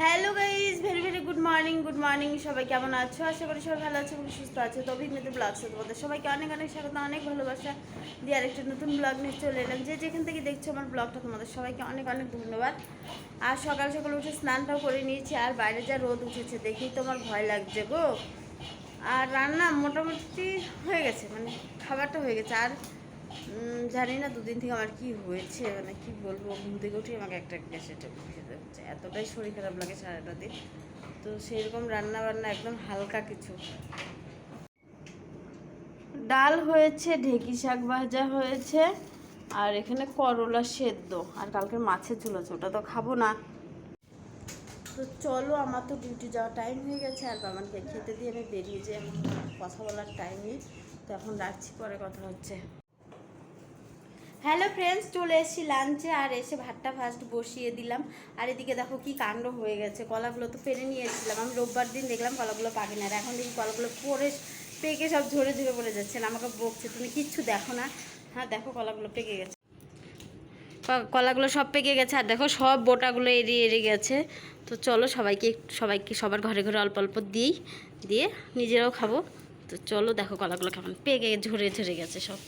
Hello guys very very good morning good morning সবাই কেমন আছো? আশা করি সবাই ভালো আছো এবং সুস্থ আছো। তো অভিজ্ঞতা ব্লগ তোমাদের সবাইকে অনেক অনেক স্বাগত, অনেক ভালোবাসা দিয়ে আরেকটা নতুন ব্লগ নিয়ে চলে এলাম। যে যেখান থেকে দেখছ আমার ব্লগটা তোমাদের সবাইকে অনেক অনেক ধন্যবাদ। আর সকাল সকাল উঠে স্নানটাও করে নিয়েছি, আর বাইরে যা রোদ উঠেছে দেখেই তো আমার ভয় লাগছে গো। আর রান্না মোটামুটি হয়ে গেছে মানে খাবারটা হয়ে গেছে। আর জানি না দুদিন থেকে আমার কি হয়েছে মানে কি বলব, ঘুম থেকে উঠে আমাকে একটা গ্যাসের খেতে হচ্ছে। এতটাই শরীর খারাপ লাগে সারাটা দিন। তো সেরকম রান্না বান্না একদম হালকা কিছু। ডাল হয়েছে, ঢেকি শাক ভাজা হয়েছে, আর এখানে করলা সেদ্ধ, আর কালকে মাছের ঝোল আছে, ওটা তো খাব না। তো চলো, আমার তো ডিউটি যাওয়ার টাইম হয়ে গেছে, আর বাবানকে খেতে দিয়ে আমি বেরিয়ে যাই কথা বলার টাইম তো এখন রাখছি, পরে কথা হচ্ছে। হ্যালো ফ্রেন্ডস চলে এসেছি লাঞ্চে আর এসে ভাতটা ফার্স্ট বসিয়ে দিলাম। আর এদিকে দেখো কি কাণ্ড হয়ে গেছে। কলাগুলো তো পেরে নিয়ে এসেছিলাম আমি রোববার দিন দেখলাম কলাগুলো পাকে না, আর এখন দেখি কলাগুলো পরে পেকে সব ঝরে ঝরে পড়ে যাচ্ছে। না, আমাকে বকছে। তুমি কিচ্ছু দেখো না। হ্যাঁ দেখো কলাগুলো পেকে গেছে। কলাগুলো সব পেকে গেছে। আর দেখো সব বোটাগুলো এড়িয়ে এড়িয়ে গেছে। তো চলো সবাইকে সবাইকে সবার ঘরে ঘরে অল্প অল্প দিই, দিয়ে নিজেরাও খাব। তো চলো দেখো কলাগুলো কেমন পেকে, ঝরে ঝরে গেছে সব।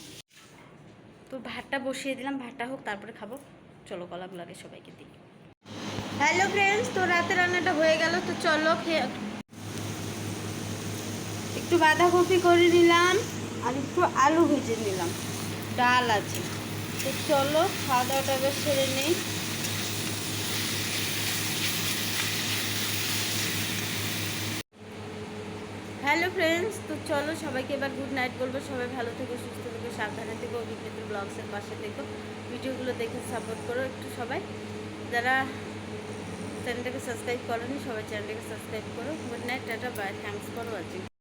তো ভাতটা বসিয়ে দিলাম, ভাতটা হোক, তারপরে খাব। চলো কলাগুলো আগে সবাইকে দিই। হ্যালো ফ্রেন্ডস তো রাতে রান্নাটা হয়ে গেল, তো চলো একটু বাঁধাকপি করে নিলাম, আর একটু আলু ভেজে নিলাম। ডাল আছে। তো চলো, খাওয়া দাওয়াটা সেরে নিই। হ্যালো ফ্রেন্ডস, তো চলো সবাইকে এবার গুড নাইট বলব। সবাই ভালো থেকো, সুস্থ থেকো, সাবধানে থেকো অভিজ্ঞতা ব্লগসের পাশে থেকো। ভিডিওগুলো দেখে সাপোর্ট করো একটু সবাই। যারা চ্যানেলটাকে সাবস্ক্রাইব করোনি, সবাই চ্যানেলটাকে সাবস্ক্রাইব করো। Good night tata bye thanks for watching